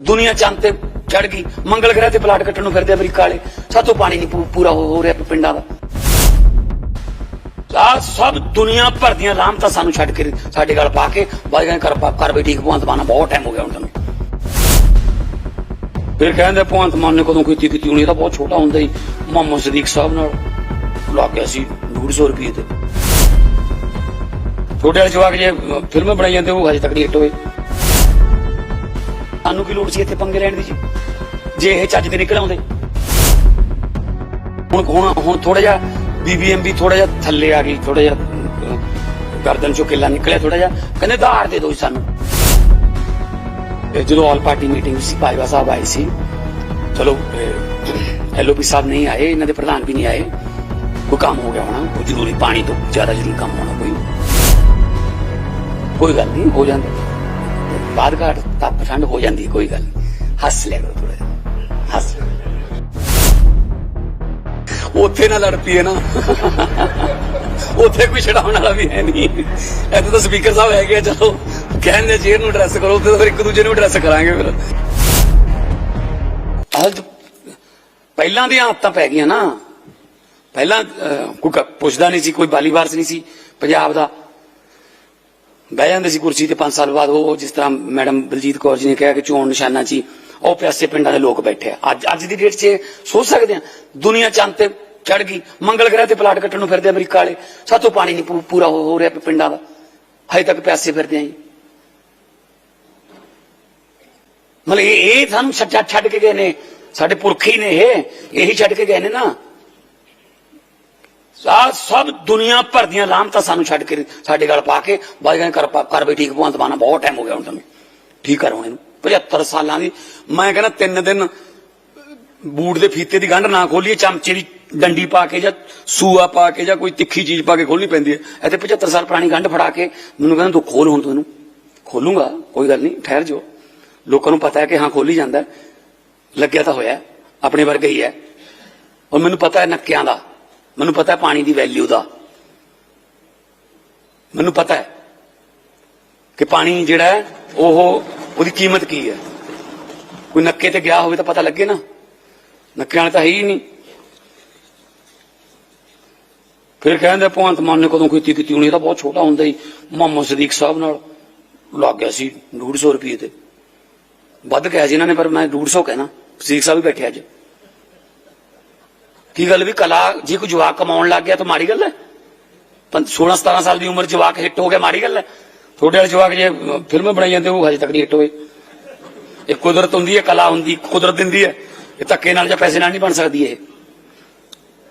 ਦੁਨੀਆ ਚੰਦ ਤੇ ਚੜ ਗਈ। ਮੰਗਲ ਗ੍ਰਹਿ ਤੇ ਪਲਾਟ ਕੱਟਣ ਨੂੰ ਫਿਰਦੇ ਅਮਰੀਕਾ ਵਾਲੇ। ਸਾਤੋਂ ਪਾਣੀ ਨਹੀਂ ਪੂਰਾ ਹੋ ਰਿਹਾ ਪਿੰਡਾਂ ਦਾ। ਆ ਸਭ ਦੁਨੀਆ ਭਰ ਦੀਆਂ ਲਾਮਤਾਂ ਸਾਨੂੰ ਛੱਡ ਕੇ ਸਾਡੇ ਗੱਲ ਪਾ ਕੇ ਬਾਈਆਂ ਕਰ ਕਰ ਵੀ ਭਗਵੰਤ ਮਾਨ ਬਹੁਤ ਟਾਈਮ ਹੋ ਗਿਆ ਹੁਣ ਤੈਨੂੰ ਫਿਰ ਕਹਿੰਦੇ ਭਗਵੰਤ ਮਾਨ ਨੇ ਕਦੋਂ ਕੀਤੀ ਕੀਤੀ ਹੋਣੀ ਤਾਂ ਬਹੁਤ ਛੋਟਾ ਹੁੰਦਾ ਹੀ। ਮੁਹੰਮਦ ਸਦੀਕ ਸਾਹਿਬ ਨਾਲ ਲਾ ਗਿਆ ਸੀ 150 ਰੁਪਏ ਤੇ। ਛੋਟੇ ਵਾਲੇ ਜਵਾਕ ਜੇ ਫਿਲਮ ਬਣਾਈ ਜਾਂਦੇ, ਉਹ ਹਜੇ ਤੱਕ ਨਹੀਂ ਹਿੱਟ ਹੋਏ। ਸਾਨੂੰ ਕੀ ਲੋੜ ਸੀ ਇੱਥੇ ਪੰਗੇ ਲੈਣ ਦੀ ਜੀ? ਜੇ ਇਹ ਚੱਜ ਤੇ ਨਿਕਲ ਆਉਂਦੇ। ਹੁਣ ਹੁਣ ਹੁਣ ਥੋੜਾ ਜਿਹਾ ਬੀਬੀਐਮਬੀ ਥੋੜਾ ਜਿਹਾ ਥੱਲੇ ਆ ਗਈ ਥੋੜਾ ਜਿਹਾ ਗਰਦਨ ਚੋਂ ਕਿੱਲਾ ਨਿਕਲਿਆ ਥੋੜਾ ਜਿਹਾ। ਕਹਿੰਦੇ ਧਾਰ ਦੇ ਦਿਓ ਸਾਨੂੰ। ਜਦੋਂ ਆਲ ਪਾਰਟੀ ਮੀਟਿੰਗ ਸੀ ਭਾਜਪਾ ਸਾਹਿਬ ਆਏ ਸੀ, ਚਲੋ ਐਲਓਪੀ ਸਾਹਿਬ ਨਹੀਂ ਆਏ, ਇਹਨਾਂ ਦੇ ਪ੍ਰਧਾਨ ਵੀ ਨਹੀਂ ਆਏ। ਕੋਈ ਕੰਮ ਹੋ ਗਿਆ ਹੋਣਾ ਕੋਈ ਜ਼ਰੂਰੀ ਪਾਣੀ ਤੋਂ ਜ਼ਿਆਦਾ ਜ਼ਰੂਰੀ ਕੰਮ ਹੋਣਾ ਕੋਈ। ਕੋਈ ਗੱਲ ਨਹੀਂ, ਹੋ ਜਾਂਦੀ। ਬਾਦ ਘਾਟ ਤਪ ਠੰਡ ਹੋ ਜਾਂਦੀ ਕੋਈ ਗੱਲ ਹੱਸ ਲਿਆ ਕਰੋ ਥੋੜਾ ਹੱਸ। ਉੱਥੇ ਨਾ ਲੜ ਪਈਏ ਨਾ। ਉੱਥੇ ਕੋਈ ਛਡਾਉਣ ਵਾਲਾ ਵੀ ਹੈ ਨਹੀਂ। ਇੱਥੇ ਤਾਂ ਸਪੀਕਰ ਸਾਹਿਬ ਹੈਗੇ ਚਲੋ। ਕਹਿੰਦੇ ਚੇਅਰ ਨੂੰ ਐਡਰੈਸ ਕਰੋ ਤੇ ਫਿਰ ਇੱਕ ਦੂਜੇ ਨੂੰ ਐਡਰੈਸ ਕਰਾਂਗੇ ਫਿਰ। ਅੱਜ ਪਹਿਲਾਂ ਦੀਆਂ ਆਦਤਾਂ ਪੈ ਗਈਆਂ ਨਾ। ਪਹਿਲਾਂ ਕੋਈ ਪੁੱਛਦਾ ਨਹੀਂ ਸੀ, ਕੋਈ ਬਾਲੀਵਾਰਸ ਨਹੀਂ ਸੀ। ਪੰਜਾਬ ਦਾ ਬਹਿ ਜਾਂਦੇ ਸੀ ਕੁਰਸੀ ਤੇ 5 ਸਾਲ ਬਾਅਦ, ਉਹ ਜਿਸ ਤਰ੍ਹਾਂ ਮੈਡਮ ਬਲਜੀਤ ਕੌਰ ਜੀ ਨੇ ਕਿਹਾ ਕਿ ਚੋਣ ਨਿਸ਼ਾਨਾ 'ਚ ਉਹ ਪਿਆਸੇ ਪਿੰਡਾਂ ਦੇ ਲੋਕ ਬੈਠੇ ਆ। ਅੱਜ ਅੱਜ ਦੀ ਡੇਟ 'ਚ ਸੋਚ ਸਕਦੇ ਆ? ਦੁਨੀਆ ਚੰਦ ਤੇ ਚੜ ਗਈ, ਮੰਗਲ ਗ੍ਰਹਿ ਤੇ ਪਲਾਟ ਕੱਟਣ ਨੂੰ ਫਿਰਦੇ ਅਮਰੀਕਾ ਵਾਲੇ। ਸਾਤੋਂ ਪਾਣੀ ਨਹੀਂ ਪੂਰਾ ਹੋ ਰਿਹਾ ਪਿੰਡਾਂ ਦਾ। ਹਜੇ ਤੱਕ ਪਿਆਸੇ ਫਿਰਦੇ ਆ ਜੀ। ਮਤਲਬ ਇਹ ਇਹ ਸਾਨੂੰ ਛੱਡ ਛੱਡ ਕੇ ਗਏ ਨੇ। ਸਾਡੇ ਪੁਰਖ ਹੀ ਨੇ ਇਹ। ਇਹੀ ਛੱਡ ਕੇ ਗਏ ਨੇ ਨਾ। ਆ ਸਭ ਦੁਨੀਆ ਭਰ ਦੀਆਂ ਲਾਮਤਾਂ ਸਾਨੂੰ ਛੱਡ ਕੇ ਸਾਡੇ ਗੱਲ ਪਾ ਕੇ ਬਾਈਆਂ ਕਰ ਕਰ ਵੀ ਠੀਕ ਭਗਵੰਤ ਮਾਨ ਬਹੁਤ ਟਾਈਮ ਹੋ ਗਿਆ ਹੁਣ ਤੈਨੂੰ ਠੀਕ ਕਰ ਹੁਣ ਇਹਨੂੰ 75 ਸਾਲਾਂ ਦੀ। ਮੈਂ ਕਹਿੰਦਾ ਤਿੰਨ ਦਿਨ ਬੂਟ ਦੇ ਫੀਤੇ ਦੀ ਗੰਢ ਨਾ ਖੋਲੀਏ, ਚਮਚੇ ਦੀ ਡੰਡੀ ਪਾ ਕੇ ਜਾਂ ਸੂਆ ਪਾ ਕੇ ਜਾਂ ਕੋਈ ਤਿੱਖੀ ਚੀਜ਼ ਪਾ ਕੇ ਖੋਲਣੀ ਪੈਂਦੀ ਹੈ। ਇੱਥੇ 75 ਸਾਲ ਪੁਰਾਣੀ ਗੰਢ ਫੜਾ ਕੇ ਮੈਨੂੰ ਕਹਿੰਦਾ ਤੂੰ ਖੋਲ ਹੁਣ ਤੂੰ ਇਹਨੂੰ। ਖੋਲੂੰਗਾ, ਕੋਈ ਗੱਲ ਨਹੀਂ, ਠਹਿਰ ਜਾਓ। ਲੋਕਾਂ ਨੂੰ ਪਤਾ ਹੈ ਕਿ ਹਾਂ, ਖੋਲੀ ਜਾਂਦਾ ਲੱਗਿਆ ਤਾਂ ਹੋਇਆ ਆਪਣੇ ਵਰਗਾ ਹੀ ਹੈ। ਔਰ ਮੈਨੂੰ ਪਤਾ ਹੈ ਨੱਕਿਆਂ ਦਾ। ਮੈਨੂੰ ਪਤਾ ਪਾਣੀ ਦੀ ਵੈਲਿਊ ਦਾ। ਮੈਨੂੰ ਪਤਾ ਹੈ ਕਿ ਪਾਣੀ ਜਿਹੜਾ ਹੈ, ਉਹ ਉਹਦੀ ਕੀਮਤ ਕੀ ਹੈ। ਕੋਈ ਨੱਕੇ ਤੇ ਗਿਆ ਹੋਵੇ ਤਾਂ ਪਤਾ ਲੱਗੇ ਨਾ। ਨੱਕੇ ਵਾਲੇ ਤਾਂ ਹੈ ਹੀ ਨਹੀਂ। ਫਿਰ ਕਹਿੰਦੇ ਭਗਵੰਤ ਮਾਨ ਨੇ ਕਦੋਂ ਕੀਤੀ ਕੀਤੀ ਹੁਣ? ਤਾਂ ਬਹੁਤ ਛੋਟਾ ਹੁੰਦਾ ਹੀ। ਮੁਹੰਮਦ ਸਦੀਕ ਸਾਹਿਬ ਨਾਲ ਲੱਗ ਗਿਆ ਸੀ 150 ਰੁਪਏ ਤੇ। ਵੱਧ ਗਿਆ ਸੀ ਇਹਨਾਂ ਨੇ, ਪਰ ਮੈਂ 150 ਕਹਿਣਾ। ਸਦੀਕ ਸਾਹਿਬ ਵੀ ਬੈਠੇ ਅੱਜ। ਕੀ ਗੱਲ ਵੀ ਕਲਾ, ਜੇ ਕੋਈ ਜਵਾਕ ਕਮਾਉਣ ਲੱਗ ਗਿਆ ਤਾਂ ਮਾੜੀ ਗੱਲ ਹੈ? 16 17 ਸਾਲ ਦੀ ਉਮਰ ਜਵਾਕ ਹਿੱਟ ਹੋ ਗਿਆ, ਮਾੜੀ ਗੱਲ ਹੈ? ਤੁਹਾਡੇ ਵਾਲੇ ਜਵਾਕ ਜੇ ਫਿਲਮਾਂ ਬਣਾਈ ਜਾਂਦੇ, ਉਹ ਹਜੇ ਤੱਕ ਨਹੀਂ ਹਿੱਟ ਹੋਏ। ਇਹ ਕੁਦਰਤ ਹੁੰਦੀ ਹੈ, ਕਲਾ ਹੁੰਦੀ, ਕੁਦਰਤ ਦਿੰਦੀ ਹੈ। ਇਹ ਧੱਕੇ ਨਾਲ ਜਾਂ ਪੈਸੇ ਨਾਲ ਨਹੀਂ ਬਣ ਸਕਦੀ ਇਹ।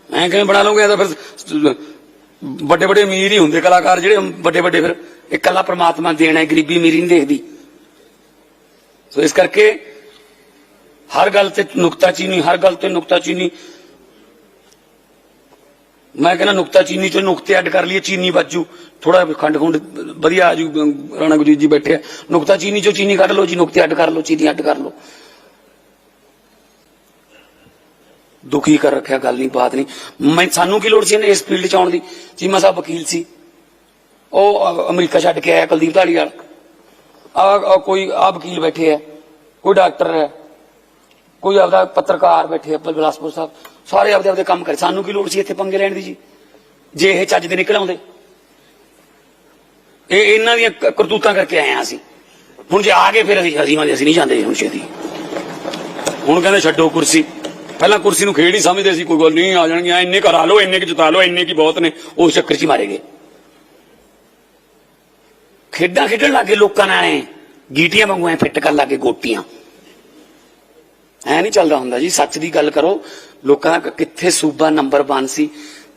ਐਂ ਕਿਵੇਂ ਬਣਾ ਲਓਗੇ ਤਾਂ ਫਿਰ ਵੱਡੇ ਵੱਡੇ ਅਮੀਰ ਹੀ ਹੁੰਦੇ ਕਲਾਕਾਰ ਜਿਹੜੇ ਵੱਡੇ ਵੱਡੇ ਫਿਰ ਇਹ ਕਲਾ ਪ੍ਰਮਾਤਮਾ ਦੇਣਾ ਹੈ ਗਰੀਬੀ ਅਮੀਰੀ ਨਹੀਂ ਦੇਖਦੀ। ਸੋ ਇਸ ਕਰਕੇ ਹਰ ਗੱਲ ਤੇ ਨੁਕਤਾਚੀਨੀ ਹਰ ਗੱਲ ਤੇ ਨੁਕਤਾਚੀਨੀ ਮੈਂ ਕਹਿੰਦਾ ਨੁਕਤਾ ਚੀਨੀ ਚੋਂ ਨੁਕਤੇ ਅੱਡ ਕਰ ਲਈਏ, ਚੀਨੀ ਬਾਜੂ ਥੋੜਾ ਖੰਡ ਖੁੰਡ ਵਧੀਆ ਆਜੂ ਰਾਣਾ ਗੁਜੀਤ ਜੀ ਬੈਠੇ ਆ। ਨੁਕਤਾਚੀਨੀ ਚੋਂ ਚੀਨੀ ਕੱਢ ਲਓ, ਜੀ ਨੁਕਤੇ ਅੱਡ ਕਰ ਲਓ, ਚੀਨੀ ਅੱਡ ਕਰ ਲਓ। ਦੁਖੀ ਕਰ ਰੱਖਿਆ, ਗੱਲ ਨਹੀਂ ਬਾਤ ਨਹੀਂ ਮੈਂ, ਸਾਨੂੰ ਕੀ ਲੋੜ ਸੀ ਇਹਨੇ ਇਸ ਫੀਲਡ 'ਚ ਆਉਣ ਦੀ? ਚੀਮਾ ਸਾਹਿਬ ਵਕੀਲ ਸੀ। ਉਹ ਅਮਰੀਕਾ ਛੱਡ ਕੇ ਆਇਆ, ਕੁਲਦੀਪ ਢਾਲੀਵਾਲ ਆ ਕੋਈ, ਆ ਵਕੀਲ ਬੈਠੇ ਆ। ਕੋਈ ਡਾਕਟਰ ਹੈ। ਕੋਈ ਆਪਦਾ ਪੱਤਰਕਾਰ ਬੈਠੇ ਆ, ਬਿਲਾਸਪੁਰ ਸਾਹਿਬ। ਸਾਰੇ ਆਪਦੇ ਆਪਦੇ ਕੰਮ ਕਰੇ। ਸਾਨੂੰ ਕੀ ਲੋੜ ਸੀ ਇੱਥੇ ਪੰਗੇ ਲੈਣ ਦੀ ਜੀ? ਜੇ ਇਹ ਚੱਜ ਦੇ ਨਿਕਲ ਆਉਂਦੇ। ਇਹ ਇਹਨਾਂ ਦੀਆਂ ਕਰਤੂਤਾਂ ਕਰਕੇ ਆਏ ਆ ਅਸੀਂ। ਹੁਣ ਜੇ ਆ ਗਏ ਫਿਰ ਅਸੀਂ ਅਸੀਂ ਅਸੀਂ ਨਹੀਂ ਜਾਂਦੇ ਹੁਣ ਛੇਤੀ। ਹੁਣ ਕਹਿੰਦੇ ਛੱਡੋ ਕੁਰਸੀ। ਪਹਿਲਾਂ ਕੁਰਸੀ ਨੂੰ ਖੇਡ ਹੀ ਸਮਝਦੇ ਸੀ, ਕੋਈ ਗੱਲ ਨਹੀਂ, ਆ ਜਾਣਗੀਆਂ, ਇੰਨੇ ਕਰਾ ਲਓ, ਇੰਨੇ ਕਿ ਜਿਤਾ ਲਓ, ਇੰਨੇ ਕੀ ਬਹੁਤ ਨੇ। ਉਸ ਚੱਕਰ 'ਚ ਹੀ ਮਾਰੇ ਗਏ। ਖੇਡਾਂ ਖੇਡਣ ਲੱਗੇ ਲੋਕਾਂ ਨਾਲ। ਐ ਗੀਟੀਆਂ ਵਾਂਗੂ ਐ ਫਿੱਟ ਕਰਨ ਲੱਗੇ ਗੋਟੀਆਂ। ਐ ਨਹੀਂ ਚੱਲਦਾ ਹੁੰਦਾ ਜੀ, ਸੱਚ ਦੀ ਗੱਲ ਕਰੋ, ਲੋਕਾਂ ਦਾ ਕਿੱਥੇ ਸੂਬਾ ਨੰਬਰ 1 ਸੀ,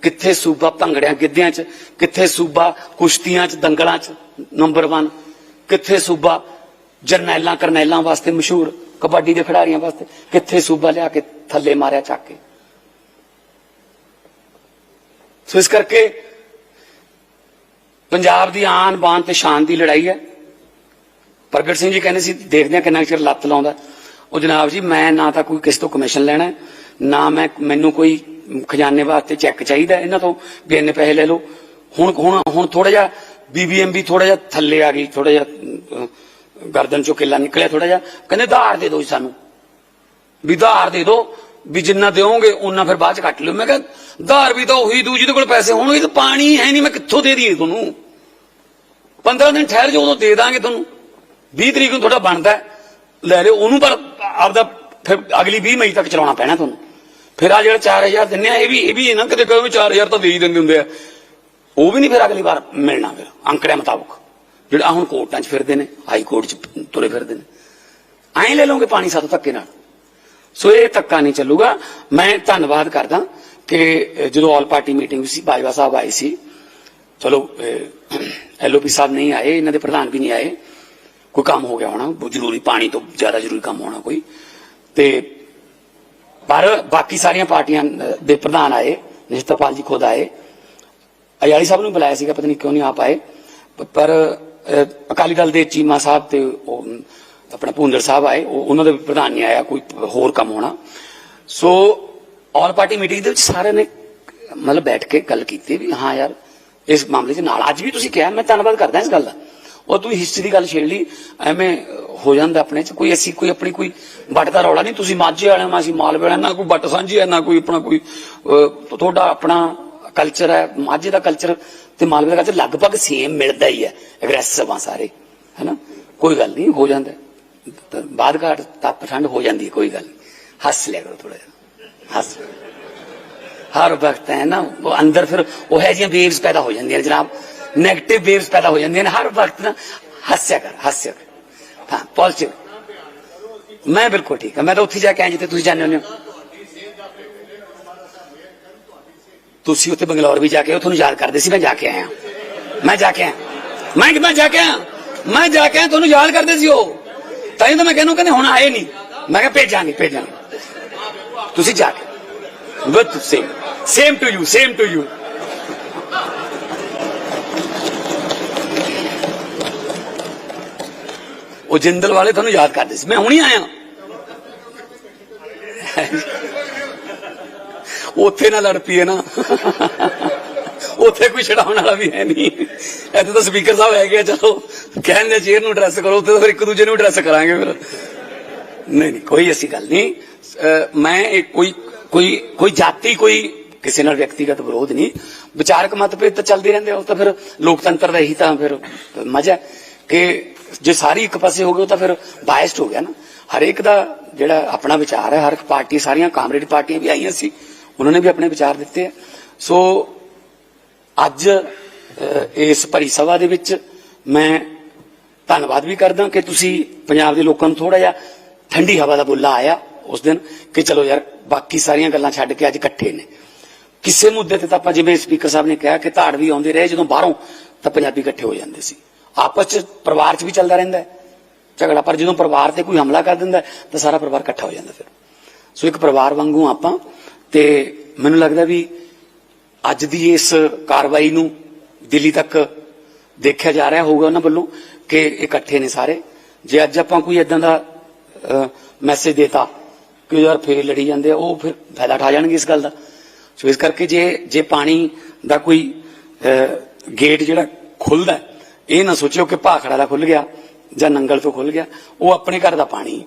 ਕਿੱਥੇ ਸੂਬਾ ਭੰਗੜਿਆਂ, ਗਿੱਧਿਆਂ 'ਚ, ਕਿੱਥੇ ਸੂਬਾ ਕੁਸ਼ਤੀਆਂ 'ਚ, ਦੰਗਲਾਂ 'ਚ ਨੰਬਰ 1 ਕਿੱਥੇ ਸੂਬਾ ਜਰਨੈਲਾਂ, ਕਰਨੈਲਾਂ ਵਾਸਤੇ ਮਸ਼ਹੂਰ, ਕਬੱਡੀ ਦੇ ਖਿਡਾਰੀਆਂ ਵਾਸਤੇ, ਕਿੱਥੇ ਸੂਬਾ ਲਿਆ ਕੇ ਥੱਲੇ ਮਾਰਿਆ ਚੱਕ ਕੇ। ਸੋ ਇਸ ਕਰਕੇ ਪੰਜਾਬ ਦੀ ਆਨ ਬਾਨ ਤੇ ਸ਼ਾਨ ਦੀ ਲੜਾਈ ਹੈ। ਪ੍ਰਗਟ ਸਿੰਘ ਜੀ ਕਹਿੰਦੇ ਸੀ, ਦੇਖਦੇ ਹਾਂ ਕਿੰਨਾ ਕੁ ਚਿਰ ਲੱਤ ਲਾਉਂਦਾ। ਉਹ ਜਨਾਬ ਜੀ ਮੈਂ ਨਾ ਤਾਂ ਕੋਈ ਕਿਸੇ ਤੋਂ ਕਮਿਸ਼ਨ ਲੈਣਾ ਨਾ ਮੈਂ ਮੈਨੂੰ ਕੋਈ ਖਜ਼ਾਨੇ ਵਾਸਤੇ ਚੈੱਕ ਚਾਹੀਦਾ ਇਹਨਾਂ ਤੋਂ ਵੀ ਇੰਨੇ ਪੈਸੇ ਲੈ ਲਓ। ਹੁਣ ਹੁਣ ਹੁਣ ਥੋੜਾ ਜਿਹਾ ਬੀਬੀਐਮਬੀ ਥੋੜਾ ਜਿਹਾ ਥੱਲੇ ਆ ਗਈ ਥੋੜਾ ਜਿਹਾ ਗਰਦਨ ਚੋਂ ਕਿੱਲਾ ਨਿਕਲਿਆ ਥੋੜਾ ਜਿਹਾ। ਕਹਿੰਦੇ ਧਾਰ ਦੇ ਦਿਓ ਜੀ ਸਾਨੂੰ। ਵੀ ਧਾਰ ਦੇ ਦਿਓ ਵੀ ਜਿੰਨਾ ਦਿਓਗੇ ਉਹਨਾਂ ਫਿਰ ਬਾਅਦ ਚ ਕੱਟ ਲਿਓ। ਮੈਂ ਕਿਹਾ ਧਾਰ ਵੀ ਤਾਂ ਉਹੀ ਦੂ ਜਿਹਦੇ ਕੋਲ ਪੈਸੇ ਹੋਣਗੇ ਤਾਂ ਪਾਣੀ ਹੈ ਨਹੀਂ ਮੈਂ ਕਿੱਥੋਂ ਦੇ ਦਈਏ ਤੁਹਾਨੂੰ? 15 ਦਿਨ ਠਹਿਰ ਜਾਓ ਉਦੋਂ ਦੇ ਦਾਂਗੇ ਤੁਹਾਨੂੰ। 20 ਤਰੀਕ ਨੂੰ ਤੁਹਾਡਾ ਬਣਦਾ ਹੈ, ਲੈ ਲਿਓ ਉਹਨੂੰ ਪਰ ਆਪਦਾ ਫਿਰ ਅਗਲੀ 20 ਮਈ ਤੱਕ ਚਲਾਉਣਾ ਪੈਣਾ ਤੁਹਾਨੂੰ। ਫਿਰ ਆ ਜਿਹੜਾ 4000 ਦਿੰਨੇ ਆ, ਇਹ ਵੀ ਇਹ ਵੀ ਨਾ ਕਦੇ ਕਹੋ 4000 ਤਾਂ ਦੇ ਹੀ ਦਿੰਦੇ ਹੁੰਦੇ ਆ। ਉਹ ਵੀ ਨਹੀਂ ਫਿਰ ਅਗਲੀ ਵਾਰ ਮਿਲਣਾ ਫਿਰ, ਅੰਕੜਿਆਂ ਮੁਤਾਬਕ। ਜਿਹੜਾ ਹੁਣ ਕੋਰਟਾਂ 'ਚ ਫਿਰਦੇ ਨੇ, ਹਾਈ ਕੋਰਟ 'ਚ ਤੁਰੇ ਫਿਰਦੇ ਨੇ। ਐਂ ਲੈ ਲਓਗੇ ਪਾਣੀ ਸਾਤੋਂ ਧੱਕੇ ਨਾਲ। ਸੋ ਇਹ ਧੱਕਾ ਨਹੀਂ ਚੱਲੂਗਾ। ਮੈਂ ਧੰਨਵਾਦ ਕਰਦਾ ਕਿ ਜਦੋਂ ਆਲ ਪਾਰਟੀ ਮੀਟਿੰਗ ਸੀ, ਬਾਜਵਾ ਸਾਹਿਬ ਆਏ ਸੀ। ਚਲੋ ਐਲਓਪੀ ਸਾਹਿਬ ਨਹੀਂ ਆਏ, ਇਹਨਾਂ ਦੇ ਪ੍ਰਧਾਨ ਵੀ ਨਹੀਂ ਆਏ। ਕੋਈ ਕੰਮ ਹੋ ਗਿਆ ਹੋਣਾ ਜ਼ਰੂਰੀ ਪਾਣੀ ਤੋਂ ਜ਼ਿਆਦਾ ਜ਼ਰੂਰੀ ਕੰਮ ਹੋਣਾ ਕੋਈ। ਤੇ ਪਰ ਬਾਕੀ ਸਾਰੀਆਂ ਪਾਰਟੀਆਂ ਦੇ ਪ੍ਰਧਾਨ ਆਏ ਨਿਸ਼ਤਰਪਾਲ ਜੀ ਖੁਦ ਆਏ। ਅਯਾਲੀ ਸਾਹਿਬ ਨੂੰ ਬੁਲਾਇਆ ਸੀਗਾ ਪਤਾ ਨਹੀਂ ਕਿਉਂ ਨਹੀਂ ਆ ਪਾਏ ਪਰ ਅਕਾਲੀ ਦਲ ਦੇ ਚੀਮਾ ਸਾਹਿਬ ਤੇ ਉਹ, ਆਪਣਾ ਭੁੰਦਰ ਸਾਹਿਬ ਆਏ ਉਹਨਾਂ ਦਾ ਵੀ ਪ੍ਰਧਾਨ ਨਹੀਂ ਆਇਆ ਕੋਈ ਹੋਰ ਕੰਮ ਹੋਣਾ। ਸੋ ਆਲ ਪਾਰਟੀ ਮੀਟਿੰਗ ਦੇ ਵਿੱਚ ਸਾਰਿਆਂ ਨੇ ਮਤਲਬ ਬੈਠ ਕੇ ਗੱਲ ਕੀਤੀ ਵੀ ਹਾਂ ਯਾਰ ਇਸ ਮਾਮਲੇ 'ਚ ਨਾਲ। ਅੱਜ ਵੀ ਤੁਸੀਂ ਕਿਹਾ ਮੈਂ ਧੰਨਵਾਦ ਕਰਦਾ ਇਸ ਗੱਲ ਦਾ। ਉਹ ਤੁਸੀਂ ਹਿਸਟਰੀ ਦੀ ਗੱਲ ਛੇੜ ਲਈ, ਐਵੇਂ ਹੋ ਜਾਂਦਾ ਆਪਣੇ 'ਚ। ਕੋਈ ਅਸੀਂ ਕੋਈ ਆਪਣੀ ਕੋਈ ਵੱਟ ਦਾ ਰੌਲਾ ਨਹੀਂ, ਤੁਸੀਂ ਮਾਝੇ ਵਾਲਿਆਂ ਨਾਲ ਮਾਲਵੇ ਵਾਲਿਆਂ ਨਾਲ ਕੋਈ ਵੱਟ ਸਾਂਝੀ ਹੈ, ਨਾ ਕੋਈ ਆਪਣਾ ਕੋਈ ਤੁਹਾਡਾ ਆਪਣਾ ਕਲਚਰ ਹੈ, ਮਾਝੇ ਦਾ ਕਲਚਰ ਤੇ ਮਾਲਵੇ ਦਾ ਕਲਚਰ ਲਗਭਗ ਸੇਮ ਮਿਲਦਾ ਹੀ ਹੈ ਐਗਰੈਸਿਵ ਆ ਸਾਰੇ, ਹੈਨਾ? ਕੋਈ ਗੱਲ ਨਹੀਂ, ਹੋ ਜਾਂਦਾ ਬਾਦ ਘਾਟ ਤਪ ਠੰਡ ਹੋ ਜਾਂਦੀ ਹੈ, ਕੋਈ ਗੱਲ ਨਹੀਂ। ਹੱਸ ਲਿਆ ਕਰੋ ਥੋੜਾ ਜਿਹਾ, ਹੱਸ। ਹਰ ਵਕਤ ਹੈ ਨਾ, ਉਹ ਅੰਦਰ ਫਿਰ ਉਹ ਹੈ ਜਿਹੀਆਂ ਵੇਵਸ ਪੈਦਾ ਹੋ ਜਾਂਦੀਆਂ ਨੇ, ਜਨਾਬ। 네ਗੇਟਿਵ ਵੇਵਸ ਪੈਦਾ ਹੋ ਜਾਂਦੀਆਂ ਨੇ ਹਰ ਵਕਤ ਨਾ ਹੱਸਿਆ ਕਰ ਹੱਸਿਆ ਕਰ ਹਾਂ ਪੋਜ਼ਿਟਿਵ ਮੈਂ ਬਿਲਕੁਲ ਠੀਕ ਹਾਂ ਮੈਂ ਤਾਂ ਉੱਥੇ ਜਾ ਕੇ ਆਇਆ ਜਿੱਥੇ ਤੁਸੀਂ ਜਾਂਦੇ ਹੁੰਦੇ ਹੋ ਤੁਸੀਂ ਉੱਥੇ ਬੰਗਲੌਰ ਵੀ ਜਾ ਕੇ ਆਏ ਹੋ, ਤੁਹਾਨੂੰ ਯਾਦ ਕਰਦੇ ਸੀ ਮੈਂ ਜਾ ਕੇ ਆਇਆ ਮੈਂ ਜਾ ਕੇ ਆਇਆ ਮੈਂ ਕਿਦਾਂ ਜਾ ਕੇ ਆਇਆ ਮੈਂ ਜਾ ਕੇ ਆਇਆ ਤੁਹਾਨੂੰ ਯਾਦ ਕਰਦੇ ਸੀ ਉਹ ਤਾਂ ਹੀ ਤਾਂ ਮੈਂ ਕਹਿੰਦਾ ਕਹਿੰਦੇ ਹੁਣ ਆਏ ਨਹੀਂ ਮੈਂ ਕਿਹਾ ਭੇਜਾਂਗੇ ਭੇਜਾਂਗੇ ਤੁਸੀਂ ਜਾ ਕੇ with same same to you same to you ਉਹ ਜਿੰਦਲ ਵਾਲੇ ਤੁਹਾਨੂੰ ਯਾਦ ਕਰਦੇ ਸੀ। ਮੈਂ ਹੁਣੀ ਆਇਆ। ਉੱਥੇ ਨਾ ਲੜ ਪਈਏ ਨਾ। ਉੱਥੇ ਕੋਈ ਛਡਾਉਣ ਵਾਲਾ ਵੀ ਹੈ ਨਹੀਂ। ਇੱਥੇ ਤਾਂ ਸਪੀਕਰ ਸਾਹਿਬ ਹੈਗੇ ਚਲੋ। ਕਹਿੰਦੇ ਚੇਅਰ ਨੂੰ ਐਡਰੈਸ ਕਰੋ, ਉੱਥੇ ਤਾਂ ਫਿਰ ਇੱਕ ਦੂਜੇ ਨੂੰ ਐਡਰੈਸ ਕਰਾਂਗੇ ਫਿਰ। ਨਹੀਂ ਨਹੀਂ, ਕੋਈ ਐਸੀ ਗੱਲ ਨਹੀਂ। ਮੈਂ ਇਹ ਕੋਈ ਕੋਈ ਕੋਈ ਜਾਤੀ, ਕੋਈ ਕਿਸੇ ਨਾਲ ਵਿਅਕਤੀਗਤ ਵਿਰੋਧ ਨਹੀਂ। ਵਿਚਾਰਕ ਮਤਭੇਦ ਤਾਂ ਚੱਲਦੇ ਰਹਿੰਦੇ ਉਹ ਤਾਂ ਫਿਰ ਲੋਕਤੰਤਰ ਦਾ ਹੀ ਤਾਂ ਫਿਰ ਮਜ਼ਾ ਕਿ ਜੇ ਸਾਰੀ ਇੱਕ ਪਾਸੇ ਹੋ ਗਏ ਉਹ ਤਾਂ ਫਿਰ ਬਾਇਸਡ ਹੋ ਗਿਆ ਨਾ। ਹਰੇਕ ਦਾ ਜਿਹੜਾ ਆਪਣਾ ਵਿਚਾਰ ਹੈ, ਹਰ ਇੱਕ ਪਾਰਟੀ, ਸਾਰੀਆਂ ਕਾਮਰੇਡ ਪਾਰਟੀਆਂ ਵੀ ਆਈਆਂ ਸੀ, ਉਹਨਾਂ ਨੇ ਵੀ ਆਪਣੇ ਵਿਚਾਰ ਦਿੱਤੇ ਆ। ਸੋ ਅੱਜ ਇਸ ਭਰੀ ਸਭਾ ਦੇ ਵਿੱਚ ਮੈਂ ਧੰਨਵਾਦ ਵੀ ਕਰਦਾ ਕਿ ਤੁਸੀਂ ਪੰਜਾਬ ਦੇ ਲੋਕਾਂ ਨੂੰ ਥੋੜਾ ਜਿਹਾ ਠੰਡੀ ਹਵਾ ਦਾ ਬੁੱਲਾ ਆਇਆ ਉਸ ਦਿਨ ਕਿ ਚਲੋ ਯਾਰ, ਬਾਕੀ ਸਾਰੀਆਂ ਗੱਲਾਂ ਛੱਡ ਕੇ ਅੱਜ ਇਕੱਠੇ ਨੇ। ਕਿਸੇ ਮੁੱਦੇ ਤੇ ਤਾਂ ਆਪਾਂ ਜਿਵੇਂ ਸਪੀਕਰ ਸਾਹਿਬ ਨੇ ਕਿਹਾ ਕਿ ਧਾੜ ਵੀ ਆਉਂਦੇ ਰਹੇ, ਜਦੋਂ ਬਾਹਰੋਂ ਤਾਂ ਪੰਜਾਬੀ ਇਕੱਠੇ ਹੋ ਜਾਂਦੇ ਸੀ। ਆਪਸ ਚ ਪਰਿਵਾਰ ਚ ਵੀ ਚੱਲਦਾ ਰਹਿੰਦਾ ਹੈ। ਝਗੜਾ, ਪਰ ਜਦੋਂ ਪਰਿਵਾਰ ਤੇ ਕੋਈ ਹਮਲਾ ਕਰ ਦਿੰਦਾ ਤਾਂ ਸਾਰਾ ਪਰਿਵਾਰ ਇਕੱਠਾ ਹੋ ਜਾਂਦਾ ਫਿਰ। ਸੋ ਇੱਕ ਪਰਿਵਾਰ ਵਾਂਗੂ ਆਪਾਂ, ਤੇ ਮੈਨੂੰ ਲੱਗਦਾ ਵੀ ਅੱਜ ਦੀ ਇਸ ਕਾਰਵਾਈ ਨੂੰ ਦਿੱਲੀ ਤੱਕ ਦੇਖਿਆ ਜਾ ਰਿਹਾ ਹੋਊਗਾ ਉਹਨਾਂ ਵੱਲੋਂ ਕਿ ਇਕੱਠੇ ਨੇ ਸਾਰੇ। ਜੇ ਅੱਜ ਆਪਾਂ ਕੋਈ ਇਦਾਂ ਦਾ ਮੈਸੇਜ ਦੇਤਾ ਕਿ ਯਾਰ ਫੇਰ ਲੜੀ ਜਾਂਦੇ ਆ, ਉਹ ਫਿਰ ਫਾਇਦਾ ਉਠਾ ਜਾਣਗੇ ਇਸ ਗੱਲ ਦਾ। ਸੋ ਇਸ ਕਰਕੇ ਜੇ ਜੇ ਪਾਣੀ ਦਾ ਕੋਈ ਗੇਟ ਜਿਹੜਾ ਖੁੱਲਦਾ ਇਹ ਨਾ ਸੋਚਿਓ ਕਿ ਭਾਖੜਾ ਦਾ ਖੁੱਲ ਗਿਆ ਜਾਂ ਨੰਗਲ ਤੋਂ ਖੁੱਲ ਗਿਆ, ਉਹ ਆਪਣੇ ਘਰ ਦਾ ਪਾਣੀ